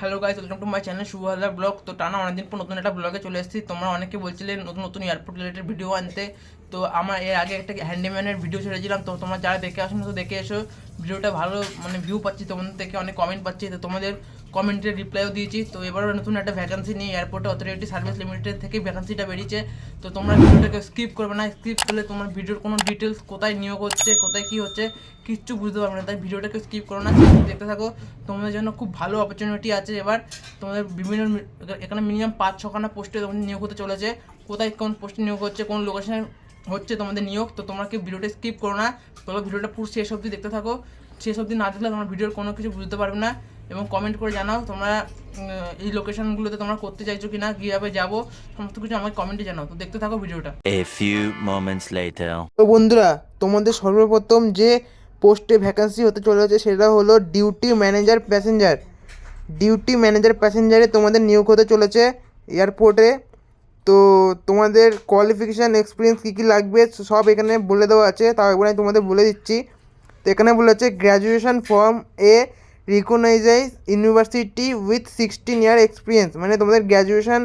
Hello guys welcome to my channel Shubho Haldar blog তো টানা অনেকদিন পর নতুন একটা ব্লগে চলে এসেছি। তোমরা অনেকে বলছিলে নতুন নতুন এয়ারপোর্ট রিলেটেড ভিডিও আনতে। তো আমার এর আগে একটা হ্যান্ডিম্যানের ভিডিও ছেড়েছিলাম। তো তোমরা যারা দেখে আসো তো দেখে এসো। ভিডিওটা ভালো মানে ভিউ পাচ্ছি তোমাদের থেকে, অনেক কমেন্ট পাচ্ছি। তো তোমাদের কমেন্টের রিপ্লাইও দিয়েছি। তো এবারও নতুন একটা ভ্যাকান্সি নিয়ে এয়ারপোর্ট অথরিটি সার্ভিস লিমিটেড থেকে ভ্যাকান্সিটা বেরিয়েছে। তো তোমরা ভিডিওটাকে স্কিপ করবে না। স্কিপ করলে তোমার ভিডিওর কোনো ডিটেলস কোথায় নিয়োগ হচ্ছে, কোথায় কী হচ্ছে, কিচ্ছু বুঝতে পারবে না। তাই ভিডিওটাকে স্কিপ করো না। দেখতে থাকো, তোমাদের জন্য খুব ভালো অপরচুনিটি আছে এবার। তোমাদের বিভিন্ন এখানে মিনিমাম পাঁচ ছখানা পোস্টে তোমাদের নিয়োগ হতে চলেছে। কোথায় কোন পোস্টে নিয়োগ হচ্ছে, কোন লোকেশনে হচ্ছে তোমাদের নিয়োগ, তো তোমরা কি ভিডিওটা স্কিপ করো না। তোমরা ভিডিওটা পুরো শেষ অবধি দেখতে থাকো। শেষ অবধি না দেখলে তোমরা ভিডিওর কোনো কিছু বুঝতে পারবে না। এবং কমেন্ট করে জানাও তোমরা এই লোকেশনগুলোতে তোমরা করতে চাইছো কি না কীভাবে যাব সমস্ত কিছু আমাকে কমেন্টে জানাও। তো দেখতে থাকো ভিডিওটা। A few moments later. তো বন্ধুরা তোমাদের সর্বপ্রথম যে পোস্টে ভ্যাকান্সি হতে চলেছে সেটা হলো duty manager passenger duty manager প্যাসেঞ্জারে তোমাদের নিয়োগ হতে চলেছে এয়ারপোর্টে তো তোমাদের কোয়ালিফিকেশান এক্সপিরিয়েন্স কী কী লাগবে সব এখানে বলে দেওয়া আছে। তাও একবার আমি তোমাদের বলে দিচ্ছি। তো এখানে বলেছে graduation form a recognized university with sixteen year experience মানে তোমাদের গ্র্যাজুয়েশান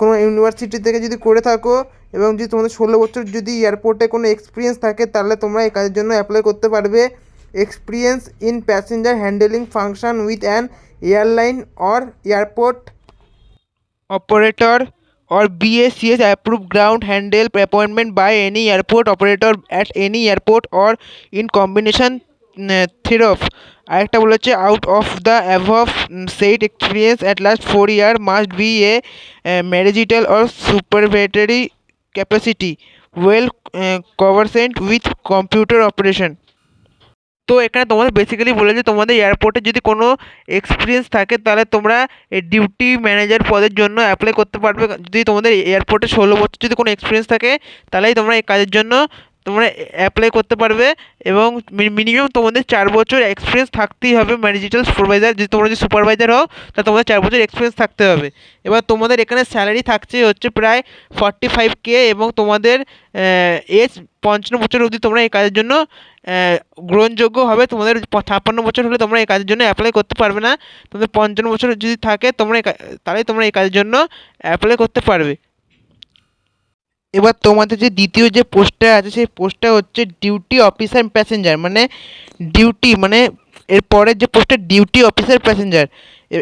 কোনো ইউনিভার্সিটি থেকে যদি করে থাকো এবং যদি তোমাদের ষোলো বছর যদি এয়ারপোর্টে কোনো এক্সপিরিয়েন্স থাকে, তাহলে তোমরা এই কাজের জন্য অ্যাপ্লাই করতে পারবে। Experience in passenger handling function with an airline or airport operator or BACS approved ground handle appointment by any airport operator at any airport or in combination thereof আরেকটা বলেছে out of the above said experience at least four year must be a managerial or supervisory capacity well conversant with computer operation তো এখানে তোমাদের basically বলে যে তোমাদের এয়ারপোর্টে যদি কোনো এক্সপিরিয়েন্স থাকে, তাহলে তোমরা ডিউটি ম্যানেজার পদের জন্য অ্যাপ্লাই করতে পারবে। যদি তোমাদের এয়ারপোর্টে ষোলো বছর যদি কোনো এক্সপিরিয়েন্স থাকে, তাহলেই তোমরা এই কাজের জন্য তোমরা অ্যাপ্লাই করতে পারবে এবং মিনিমাম তোমাদের চার বছর এক্সপিরিয়েন্স থাকতেই হবে ম্যানেজিটাল সুপারভাইজার যদি তোমরা যদি সুপারভাইজার হও, তাহলে তোমাদের চার বছর এক্সপিরিয়েন্স থাকতে হবে। এবার তোমাদের এখানে স্যালারি থাকছে হচ্ছে প্রায় ফর্টি ফাইভ কে এবং তোমাদের এজ পঞ্চান্ন বছর অবধি তোমরা এই কাজের জন্য গ্রহণযোগ্য হবে। তোমাদের ছাপ্পান্ন বছর হলে তোমরা এই কাজের জন্য অ্যাপ্লাই করতে পারবে না। তোমাদের পঞ্চান্ন বছর যদি থাকে, তোমরা তাহলেই তোমরা এই কাজের জন্য অ্যাপ্লাই করতে পারবে। এবার তোমাদের যে দ্বিতীয় যে পোস্টটা আছে, সেই পোস্টটা হচ্ছে ডিউটি অফিসার প্যাসেঞ্জার মানে ডিউটি মানে এর পরের যে পোস্টটা ডিউটি অফিসার প্যাসেঞ্জার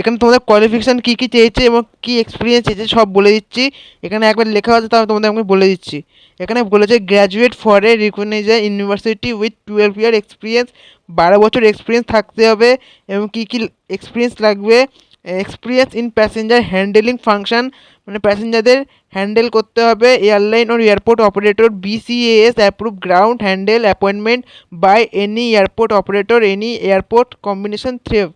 এখানে তোমাদের কোয়ালিফিকেশান কী কী চেয়েছে এবং কী এক্সপিরিয়েন্স চেয়েছে সব বলে দিচ্ছি। এখানে একবার লেখা আছে, তাও তোমাদের আমি বলে দিচ্ছি। এখানে বলেছে graduate for a recognized university with twelve year experience বারো বছর এক্সপিরিয়েন্স থাকতে হবে এবং কী কী এক্সপিরিয়েন্স লাগবে? Experience in passenger handling function মানে প্যাসেঞ্জারদের হ্যান্ডেল করতে হবে airline or airport operator BCS approve ground handle appointment by any airport operator any airport combination thereof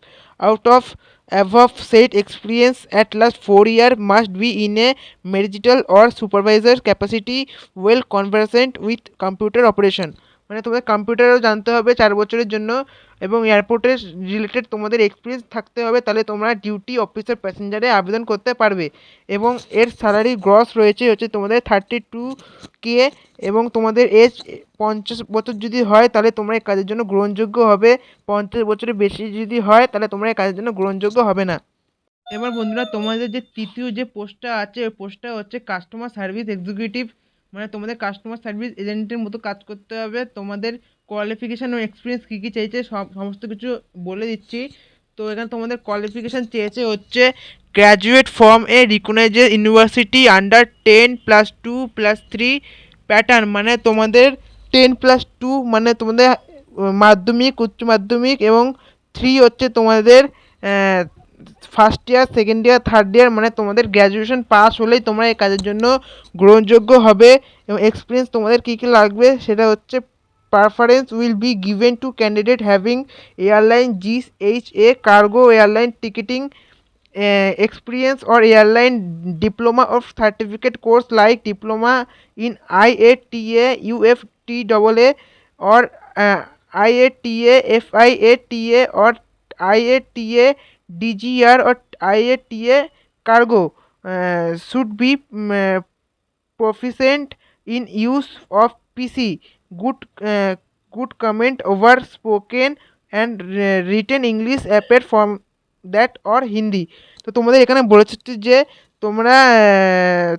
out of above said experience, at last four year must be in a marital or supervisor capacity, well conversant with computer operation. মানে তোমাদের কম্পিউটারও জানতে হবে চার বছরের জন্য এবং এয়ারপোর্টের related তোমাদের এক্সপিরিয়েন্স থাকতে হবে, তাহলে তোমরা ডিউটি অফিসার প্যাসেঞ্জারে আবেদন করতে পারবে। এবং এর স্যালারি গ্রস রয়েছে হচ্ছে তোমাদের থার্টি টু কে এবং তোমাদের এজ পঞ্চাশ বছর যদি হয়, তাহলে তোমরা এই কাজের জন্য গ্রহণযোগ্য হবে। পঞ্চাশ বছরের বেশি যদি হয়, তাহলে তোমরা এই কাজের জন্য গ্রহণযোগ্য হবে না। এবার বন্ধুরা, তোমাদের যে তৃতীয় যে পোস্টটা আছে, ওই পোস্টটা হচ্ছে কাস্টমার সার্ভিস এক্সিকিউটিভ মানে তোমাদের কাস্টমার সার্ভিস এজেন্টের মতো কাজ করতে হবে। তোমাদের কোয়ালিফিকেশান ও এক্সপিরিয়েন্স কী কী চাইছে, সব, সমস্ত কিছু বলে দিচ্ছি। তো এখানে তোমাদের কোয়ালিফিকেশান চেয়েছে হচ্ছে graduate form a recognized university under ten plus two plus three pattern মানে তোমাদের টেন প্লাস টু মানে তোমাদের মাধ্যমিক, উচ্চ মাধ্যমিক এবং থ্রি হচ্ছে তোমাদের first year second year third year মানে তোমাদের গ্র্যাজুয়েশন পাস হলেই তোমরা এই কাজের জন্য গ্রহণযোগ্য হবে। এবং এক্সপিরিয়েন্স তোমাদের কী কী লাগবে সেটা হচ্ছে preference will be given to candidate having airline GHA cargo airline ticketing uh, experience or airline diploma or certificate course like diploma in IATA, UFTAA or eh, uh, IATA, FIATA or IATA DGR or IATA cargo uh, should be um, proficient in use of PC good uh, good comment over spoken and uh, written English apart from that or Hindi তো তোমাদের এখানে বলেছে যে তোমরা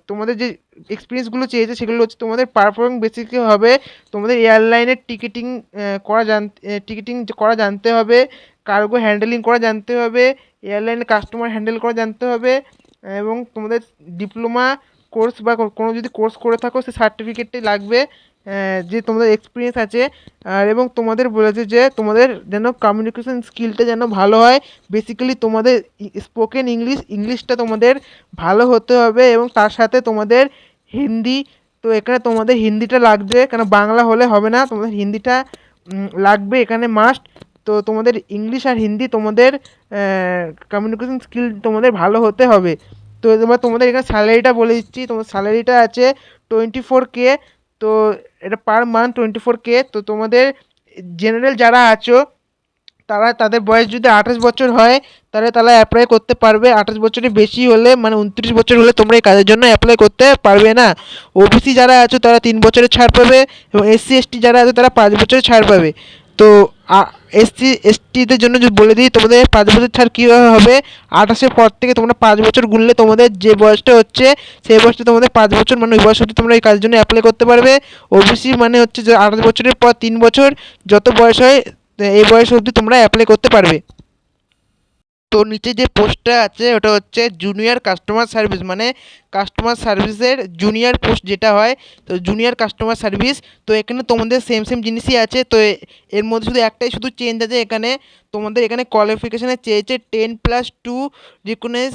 তোমাদের যে এক্সপিরিয়েন্সগুলো চেয়েছে সেগুলো হচ্ছে তোমাদের পারফর্মিং বেসিকে হবে তোমাদের এয়ারলাইনের টিকিটিং করা জানতে টিকিটিং করা জানতে হবে কার্গো হ্যান্ডেলিং করা জানতে হবে এয়ারলাইনের কাস্টমার হ্যান্ডেল করা জানতে হবে এবং তোমাদের ডিপ্লোমা কোর্স বা কোনো যদি কোর্স করে থাকো সে সার্টিফিকেটটাই লাগবে যে তোমাদের এক্সপিরিয়েন্স আছে। আর এবং তোমাদের বলেছে যে তোমাদের যেন কমিউনিকেশন স্কিলটা যেন ভালো হয়। বেসিক্যালি তোমাদের স্পোকেন ইংলিশ ইংলিশটা তোমাদের ভালো হতে হবে এবং তার সাথে তোমাদের হিন্দি, তো এখানে তোমাদের হিন্দিটা লাগবে। কেন বাংলা হলে হবে না, তোমাদের হিন্দিটা লাগবে এখানে মাস্ট তো তোমাদের ইংলিশ আর হিন্দি তোমাদের কমিউনিকেশন স্কিল তোমাদের ভালো হতে হবে। তো এবার তোমাদের এখানে স্যালারিটা বলে দিচ্ছি। তোমার স্যালারিটা আছে টোয়েন্টি ফোর কে তো এটা per month twenty four K তো তোমাদের জেনারেল যারা আছো, তারা তাদের বয়স যদি আঠাশ বছর হয়, তাহলে তারা অ্যাপ্লাই করতে পারবে। আঠাশ বছরের বেশি হলে মানে উনত্রিশ বছর হলে তোমরা এই কাজের জন্য অ্যাপ্লাই করতে পারবে না। ওবিসি যারা আছো, তারা তিন বছরের ছাড় পাবে এবং এসসি এসটি যারা আছে, তারা পাঁচ বছরের ছাড় পাবে। তো এসসি এসটিদের জন্য যদি বলে দিই, তোমাদের পাঁচ বছর ছাড় কীভাবে হবে? আঠাশের পর থেকে তোমরা পাঁচ বছর গুনলে তোমাদের যে বয়সটা হচ্ছে, সেই বয়সটা তোমাদের পাঁচ বছর মানে ওই বয়স অবধি তোমরা এই কাজের জন্য অ্যাপ্লাই করতে পারবে। ওবিসি মানে হচ্ছে যে আঠাশ বছরের পর তিন বছর, যত বয়স হয় এই বয়স অবধি তোমরা অ্যাপ্লাই করতে পারবে। তো নিচে যে পোস্টটা আছে, ওটা হচ্ছে জুনিয়র কাস্টমার সার্ভিস মানে কাস্টমার সার্ভিসের জুনিয়র পোস্ট যেটা হয়, তো জুনিয়র কাস্টমার সার্ভিস তো এখানে তোমাদের সেম সেম জিনিসই আছে, তো এর মধ্যে শুধু একটাই শুধু চেঞ্জ আছে এখানে, তোমাদের এখানে কোয়ালিফিকেশানে চেয়েছে ten plus two recognize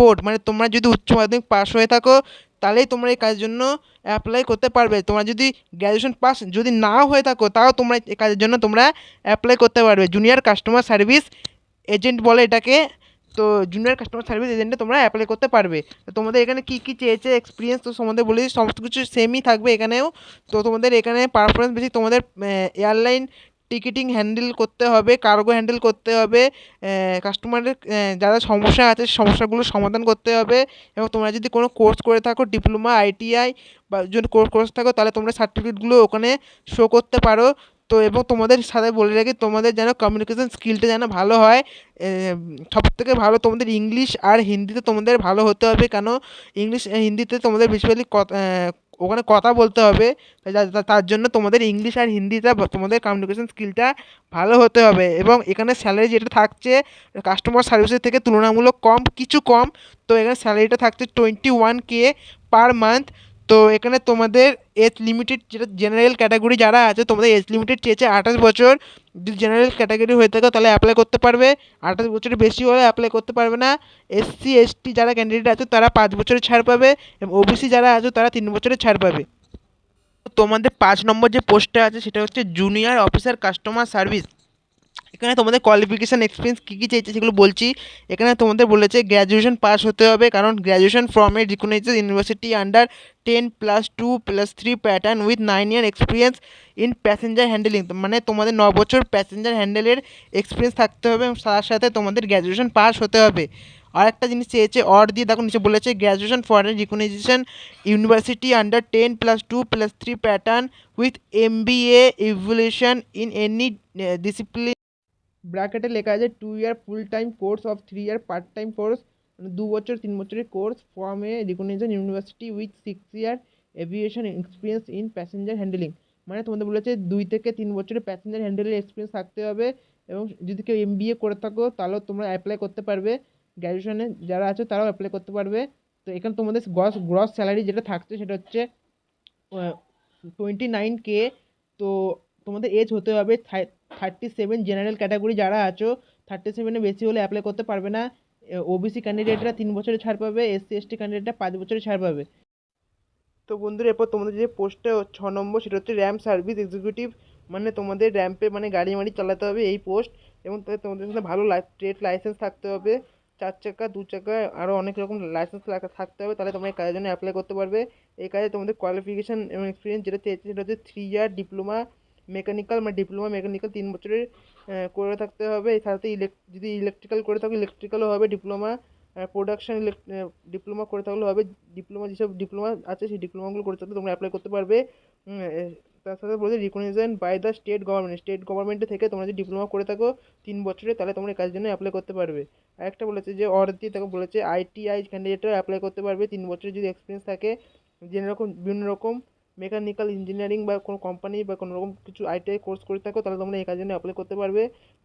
board মানে তোমরা যদি উচ্চ মাধ্যমিক পাস হয়ে থাকো, তাহলেই তোমরা এই কাজের জন্য অ্যাপ্লাই করতে পারবে, তোমরা যদি গ্র্যাজুয়েশন পাস যদি নাও হয়ে থাকো, তাও তোমরা এই কাজের জন্য তোমরা অ্যাপ্লাই করতে পারবে জুনিয়র কাস্টমার সার্ভিস এজেন্ট বলে এটাকে, তো জুনিয়র কাস্টমার সার্ভিস এজেন্টে তোমরা অ্যাপ্লাই করতে পারবে। তো তোমাদের এখানে কী কী চেয়েছে এক্সপিরিয়েন্স তো তোমাদের বলে সমস্ত কিছু সেমই থাকবে এখানেও। তো তোমাদের এখানে পারফরমেন্স বেশি, তোমাদের এয়ারলাইন টিকিটিং হ্যান্ডেল করতে হবে কার্গো হ্যান্ডেল করতে হবে কাস্টমারের যারা সমস্যা আছে সমস্যাগুলো সমাধান করতে হবে। এবং তোমরা যদি কোনো কোর্স করে থাকো ডিপ্লোমা আইটিআই বা যদি কোর্স থাকো, তাহলে তোমরা সার্টিফিকেটগুলো ওখানে শো করতে পারো। তো এবং তোমাদের সাথে বলে রাখি, তোমাদের যেন কমিউনিকেশন স্কিলটা যেন ভালো হয় সব থেকে ভালো তোমাদের ইংলিশ আর হিন্দিতে তোমাদের ভালো হতে হবে। কেন? ইংলিশ হিন্দিতে তোমাদের বেসিক্যালি ওখানে কথা বলতে হবে। তার জন্য তোমাদের ইংলিশ আর হিন্দিটা তোমাদের কমিউনিকেশন স্কিলটা ভালো হতে হবে। এবং এখানে স্যালারি যেটা থাকছে কাস্টমার সার্ভিসের থেকে তুলনামূলক কম, কিছু কম। তো এখানে স্যালারিটা থাকছে twenty one K per month তো এখানে তোমাদের এজ লিমিটেড যেটা জেনারেল ক্যাটাগরি যারা আছে, তোমাদের এজ লিমিটেড চেয়েছে আঠাশ বছর। যদি জেনারেল ক্যাটাগরি হয়ে থাকে, তাহলে অ্যাপ্লাই করতে পারবে। আঠাশ বছরের বেশি হলে অ্যাপ্লাই করতে পারবে না। এসসি এসটি যারা ক্যান্ডিডেট আছে, তারা পাঁচ বছরের ছাড় পাবে এবং ওবিসি যারা আছে, তারা তিন বছরের ছাড় পাবে। তোমাদের পাঁচ নম্বর যে পোস্টটা আছে, সেটা হচ্ছে জুনিয়র অফিসার কাস্টমার সার্ভিস এখানে তোমাদের কোয়ালিফিকেশান এক্সপিরিয়েন্স কী কী চেয়েছে সেগুলো বলছি। এখানে তোমাদের বলেছে গ্র্যাজুয়েশন পাস হতে হবে, কারণ graduation from a recognized university under ten plus two plus three pattern with nine year experience in passenger handling মানে তোমাদের ন বছর প্যাসেঞ্জার হ্যান্ডেলের এক্সপিরিয়েন্স থাকতে হবে এবং তার সাথে তোমাদের গ্র্যাজুয়েশন পাস হতে হবে। আর একটা জিনিস চেয়েছে অর দিয়ে দেখো নিচে বলেছে graduation for a recognition university under ten plus two plus three pattern with M B A in any discipline ব্র্যাকেটে লেখা আছে two year full time course of three year part time course মানে দু বছর, তিন বছরের course form a recognition university with six year aviation experience in passenger handling মানে তোমাদের বলেছে দুই থেকে তিন বছরের প্যাসেঞ্জার হ্যান্ডেলের এক্সপিরিয়েন্স থাকতে হবে এবং যদি কেউ এম করে থাকো, তাহলেও তোমরা অ্যাপ্লাই করতে পারবে। গ্র্যাজুয়েশনে যারা আছে, তারাও অ্যাপ্লাই করতে পারবে। তো এখানে তোমাদের গ্রস গ্রস স্যালারি যেটা থাকছে, সেটা হচ্ছে টোয়েন্টি নাইন কে তো তোমাদের এজ হতে হবে থার্টি সেভেন জেনারেল ক্যাটাগরি যারা আছো, থার্টি সেভেনের বেশি হলে অ্যাপ্লাই করতে পারবে না। ওবিসি ক্যান্ডিডেটরা তিন বছরে ছাড় পাবে এসসি এসটি ক্যান্ডিডেটরা পাঁচ বছরের ছাড় পাবে। তো বন্ধুরা, এরপর তোমাদের যে পোস্টটা ছ নম্বর, সেটা হচ্ছে র্যাম্প সার্ভিস এক্সিকিউটিভ মানে তোমাদের র্যাম্পে মানে গাড়ি মাড়ি চালাতে হবে এই পোস্ট এবং তাতে তোমাদের সাথে ভালো ট্রেড লাইসেন্স থাকতে হবে। চার চাকা, দু চাকা আরও অনেক রকম লাইসেন্স থাকতে হবে, তাহলে তোমরা এই কাজের জন্য অ্যাপ্লাই করতে পারবে। এই কাজে তোমাদের কোয়ালিফিকেশান এবং এক্সপিরিয়েন্স যেটা চেয়েছে, সেটা হচ্ছে থ্রি ইয়ার ডিপ্লোমা মেকানিক্যাল মানে ডিপ্লোমা মেকানিক্যাল তিন বছরের করে থাকতে হবে। সাথে ইলেক, যদি ইলেকট্রিক্যাল করে থাকো ইলেকট্রিক্যালও হবে। ডিপ্লোমা প্রোডাকশন ডিপ্লোমা করে থাকলেও হবে। ডিপ্লোমা যেসব ডিপ্লোমা আছে, সেই ডিপ্লোমাগুলো করে থাকলে তোমরা অ্যাপ্লাই করতে পারবে। তার সাথে বলছে recognition by the state government state government থেকে তোমরা যদি ডিপ্লোমা করে থাকো তিন বছরে, তাহলে তোমরা কাজের জন্য অ্যাপ্লাই করতে পারবে। আরেকটা বলেছে যে অর্ধি তাকে বলেছে আইটিআই ক্যান্ডিডেটরা অ্যাপ্লাই করতে পারবে। তিন বছরের যদি এক্সপিরিয়েন্স থাকে যে রকম বিভিন্ন রকম মেকানিক্যাল ইঞ্জিনিয়ারিং বা কোনো কোম্পানি বা কোনো রকম কিছু আইটিআই কোর্স করে থাকো, তাহলে তোমরা এই কাজের জন্য অ্যাপ্লাই করতে পারবে।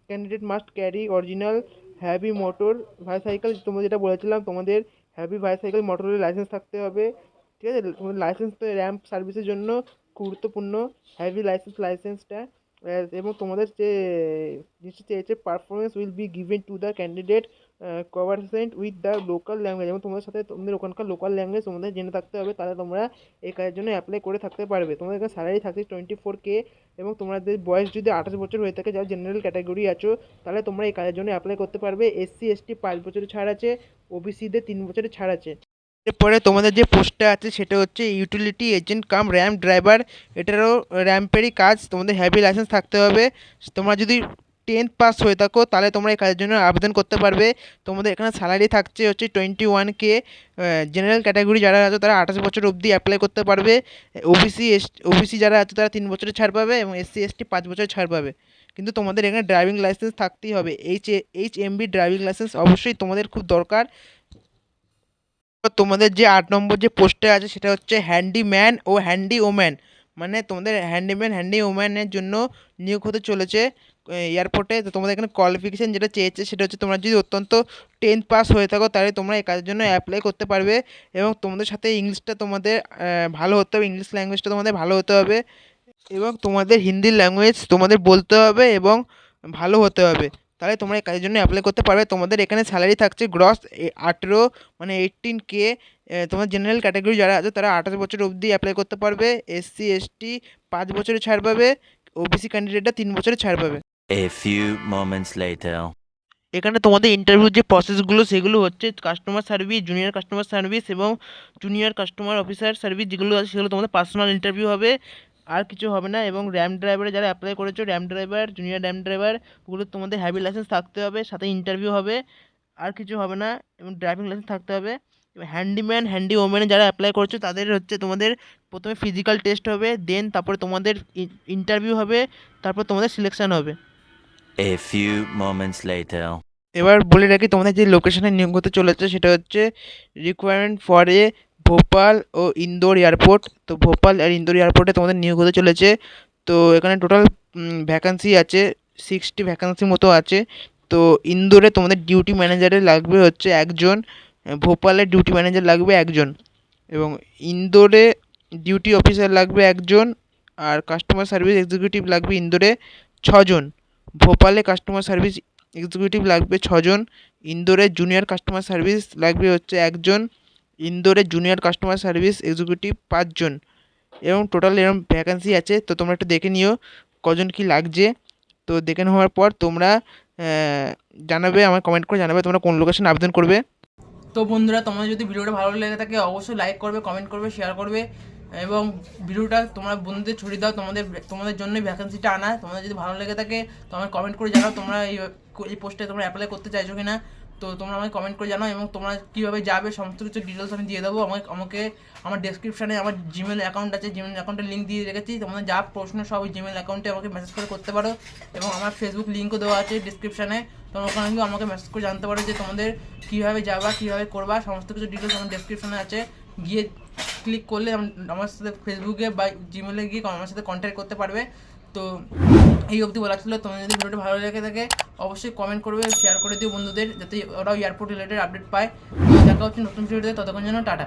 Candidate must carry original heavy motor bicycle তোমরা যেটা বলেছিলাম, তোমাদের হ্যাভি বাইসাইকেল মোটরের লাইসেন্স থাকতে হবে। ঠিক আছে? তোমাদের লাইসেন্স তো র্যাম্প সার্ভিসের জন্য গুরুত্বপূর্ণ হ্যাভি লাইসেন্স লাইসেন্সটা এবং তোমাদের যে জিনিসটা চেয়েছে performance will be given to the candidate conversant with the local language এবং তোমাদের সাথে তোমাদের ওখানকার লোকাল ল্যাঙ্গুয়েজ তোমাদের জেনে থাকতে হবে, তাহলে তোমরা এই কাজের জন্য অ্যাপ্লাই করে থাকতে পারবে। তোমাদের এখানে স্যালারি থাকছে টোয়েন্টি ফোর কে এবং তোমাদের বয়স যদি আঠাশ বছর হয়ে থাকে, যারা জেনারেল ক্যাটাগরি আছো, তাহলে তোমরা এই কাজের জন্য অ্যাপ্লাই করতে পারবে। এসসি এসটি পাঁচ বছরের ছাড় আছে ওবিসিদের তিন বছরের ছাড় আছে। এরপরে তোমাদের যে পোস্টটা আছে, সেটা হচ্ছে utility agent cum ramp driver এটারও র্যাম্পেরই কাজ, তোমাদের হ্যাভি লাইসেন্স থাকতে হবে। তোমরা যদি টেন্থ পাস হয়ে থাকো, তাহলে তোমরা এই কাজের জন্য আবেদন করতে পারবে। তোমাদের এখানে স্যালারি থাকছে হচ্ছে twenty one K general category যারা আছে তারা আঠাশ বছর অবধি অ্যাপ্লাই করতে পারবে। ওবিসি এস ওবিসি যারা আছে তারা তিন বছরের ছাড় পাবে এবং এসসি এসটি পাঁচ বছরের ছাড় পাবে। কিন্তু তোমাদের এখানে ড্রাইভিং লাইসেন্স থাকতেই হবে। H H M B driving licence অবশ্যই তোমাদের খুব দরকার। তোমাদের যে আট নম্বর যে পোস্টে আছে সেটা হচ্ছে হ্যান্ডিম্যান ও হ্যান্ডি ওম্যান মানে তোমাদের হ্যান্ডিম্যান হ্যান্ডি ওম্যানের জন্য নিয়োগ হতে চলেছে এয়ারপোর্টে তো তোমাদের এখানে কোয়ালিফিকেশান যেটা চেয়েছে সেটা হচ্ছে তোমরা যদি অত্যন্ত টেন্থ পাস হয়ে থাকো, তাহলে তোমরা এই কাজের জন্য অ্যাপ্লাই করতে পারবে এবং তোমাদের সাথে ইংলিশটা তোমাদের ভালো হতে হবে, ইংলিশ ল্যাঙ্গুয়েজটা তোমাদের ভালো হতে হবে এবং তোমাদের হিন্দি ল্যাঙ্গুয়েজ তোমাদের বলতে হবে এবং ভালো হতে হবে। তাহলে তোমরা এই কাজের জন্য অ্যাপ্লাই করতে পারবে। তোমাদের এখানে স্যালারি থাকছে গ্রস আঠেরো মানে এইটিন কে তোমার জেনারেল ক্যাটাগরি যারা আছে তারা আঠাশ বছর অবধি অ্যাপ্লাই করতে পারবে। এসসি এসটি পাঁচ বছরে ছাড় পাবে। ওবিসি ক্যান্ডিডেটরা তিন বছরে ছাড় পাবে. এখানে তোমাদের ইন্টারভিউর যে প্রসেসগুলো সেগুলো হচ্ছে customer service junior customer service এবং জুনিয়র কাস্টমার অফিসার সার্ভিস যেগুলো আছে সেগুলো তোমাদের পার্সোনাল ইন্টারভিউ হবে। আর কিছু হবে না এবং র্যাম ড্রাইভারে যারা অ্যাপ্লাই করেছ ramp driver junior ramp driver ওগুলো তোমাদের হ্যাভি লাইসেন্স থাকতে হবে সাথে ইন্টারভিউ হবে আর কিছু হবে না এবং ড্রাইভিং লাইসেন্স থাকতে হবে এবার হ্যান্ডিম্যান হ্যান্ডি ওম্যানে যারা অ্যাপ্লাই করছ তাদের হচ্ছে তোমাদের প্রথমে ফিজিক্যাল টেস্ট হবে দেন তারপরে তোমাদের ইন্টারভিউ হবে তারপর তোমাদের সিলেকশন হবে A few moments later. এবার বলে রাখি তোমাদের যে লোকেশনে নিয়োগ হতে চলেছে সেটা হচ্ছে রিকোয়ারমেন্ট ফর এ ভোপাল ও ইন্দোর এয়ারপোর্ট। তো ভোপাল আর ইন্দোর এয়ারপোর্টে তোমাদের নিয়োগ হতে চলেছে। তো এখানে টোটাল ভ্যাকান্সি আছে সিক্সটি ভ্যাকান্সি মতো আছে। তো ইন্দোরে তোমাদের ডিউটি ম্যানেজারে লাগবে হচ্ছে একজন, ভোপালে ডিউটি ম্যানেজার লাগবে একজন এবং ইন্দোরে ডিউটি অফিসার লাগবে একজন আর কাস্টমার সার্ভিস এক্সিকিউটিভ লাগবে ইন্দোরে ছজন। ভোপালে কাস্টমার সার্ভিস এক্সিকিউটিভ লাগবে ছজন, ইন্দোরে জুনিয়র কাস্টমার সার্ভিস লাগবে হচ্ছে একজন ইন্দোরে জুনিয়র কাস্টমার সার্ভিস এক্সিকিউটিভ পাঁচজন এবং টোটাল এরকম ভ্যাকান্সি আছে, তো তোমরা একটু দেখে নিও কজন কি লাগছে। তো দেখে নেওয়ার পর তোমরা জানাবে আমার কমেন্ট করে জানাবে তোমরা কোন লোকেশনে আবেদন করবে। তো বন্ধুরা, তোমাদের যদি ভিডিওটা ভালো লেগে থাকে অবশ্যই লাইক করবে কমেন্ট করবে শেয়ার করবে এবং ভিডিওটা তোমরা বন্ধুদের ছড়িয়ে দাও, তোমাদের তোমাদের জন্যই ভ্যাকেন্সিটা আনা। তোমাদের যদি ভালো লেগে থাকে তোমরা কমেন্ট করে জানাও তোমরা এই এই পোস্টে তোমরা অ্যাপ্লাই করতে চাইছো কি না তো তোমরা আমাকে কমেন্ট করে জানাও এবং তোমরা কীভাবে যাবে, সমস্ত কিছু ডিটেলস আমি দিয়ে দেবো। আমাকে আমাকে আমার ডেসক্রিপশানে আমার জিমেল অ্যাকাউন্ট আছে জিমেল অ্যাকাউন্টের লিঙ্ক দিয়ে রেখেছি। তোমাদের যা প্রশ্ন সব ওই জিমেল অ্যাকাউন্টে আমাকে মেসেজ করে করতে পারো এবং আমার ফেসবুক লিঙ্কও দেওয়া আছে ডিসক্রিপশানে তোমরা ওখানে গিয়ে আমাকে মেসেজ করে জানতে পারো যে তোমাদের কীভাবে যাবা, কীভাবে করবা, সমস্ত কিছু ডিটেলস আমার ডেসক্রিপশানে আছে। গিয়ে ক্লিক করলে আমার সাথে ফেসবুকে বা জিমেলে গিয়ে আমার সাথে কন্ট্যাক্ট করতে পারবে। তো এই অবধি বলা ছিল। তোমাদের যদি ভিডিওটা ভালো লেগে থাকে, অবশ্যই কমেন্ট করবে শেয়ার করে দিও বন্ধুদের, যাতে ওরাও এয়ারপোর্ট রিলেটেড আপডেট পায়। দেখা হচ্ছে নতুন ভিডিওতে ততক্ষণ জন্য টাটা।